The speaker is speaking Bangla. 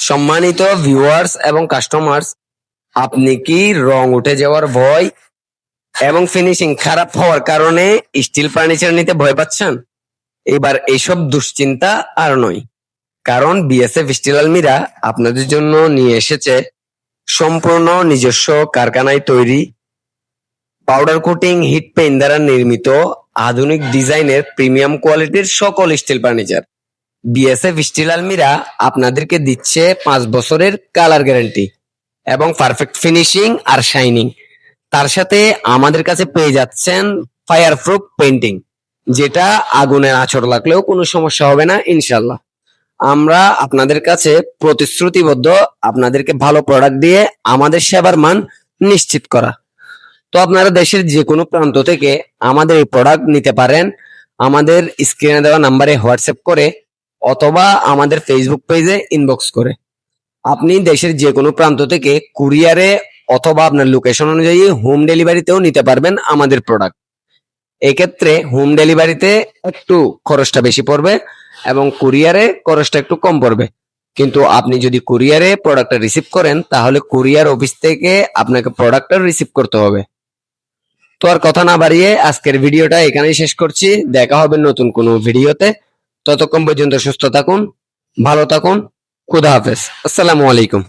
সম্মানিত ভিউয়ার্স এবং কাস্টমার্স আপনি কি রং উঠে যাওয়ার ভয় এবং ফিনিশিং খারাপ হওয়ার কারণে স্টিল ফার্নিচার নিতে ভয় পাচ্ছেন? এবার এইসব দুশ্চিন্তা আর নয়। কারণ বিএসএফ স্টিল আলমিরা আপনাদের জন্য নিয়ে এসেছে সম্পূর্ণ নিজস্ব কারখানায় তৈরি পাউডার কোটিং হিট পেইন দ্বারা নির্মিত আধুনিক ডিজাইনের প্রিমিয়াম কোয়ালিটির সকল স্টিল ফার্নিচার বিএসএফ স্টিল আলমিরা আপনাদেরকে দিচ্ছে পাঁচ বছরের কালার গ্যারান্টি এবং পারফেক্ট ফিনিশিং আর শাইনিং তার সাথে আমাদের কাছে পেয়ে যাচ্ছেন ফায়ার প্রুফ পেন্টিং যেটা আগুনের আচর লাগলেও কোনো সমস্যা হবে না ইনশাল্লাহ আমরা আপনাদের কাছে প্রতিশ্রুতিবদ্ধ আপনাদেরকে ভালো প্রোডাক্ট দিয়ে আমাদের সেবার মান নিশ্চিত করা। তো আপনারা দেশের যে কোনো প্রান্ত থেকে আমাদের এই প্রোডাক্ট নিতে পারেন। আমাদের স্ক্রিনে দেওয়া নাম্বারে হোয়াটসঅ্যাপ করে অথবা আমাদের ফেসবুক পেজে ইনবক্স করে। আপনি দেশের যে কোনো প্রান্ত থেকে কুরিয়ারে অথবা আপনার লোকেশন অনুযায়ী হোম ডেলিভারিতেও নিতে পারবেন আমাদের প্রোডাক্ট এক্ষেত্রে হোম ডেলিভারিতে একটু খরচটা বেশি পড়বে এবং কুরিয়ারে খরচটা একটু কম পড়বে। কিন্তু আপনি যদি কুরিয়ারে প্রোডাক্টটা রিসিভ করেন, তাহলে কুরিয়ার অফিস থেকে আপনাকে প্রোডাক্টটা রিসিভ করতে হবে। তো আর কথা না বাড়িয়ে আজকের ভিডিওটা এখানেই শেষ করছি। দেখা হবে নতুন কোনো ভিডিওতে ততক্ষণ পর্যন্ত সুস্থ থাকুন ভালো থাকুন খুদা হাফেজ। আসসালামু আলাইকুম।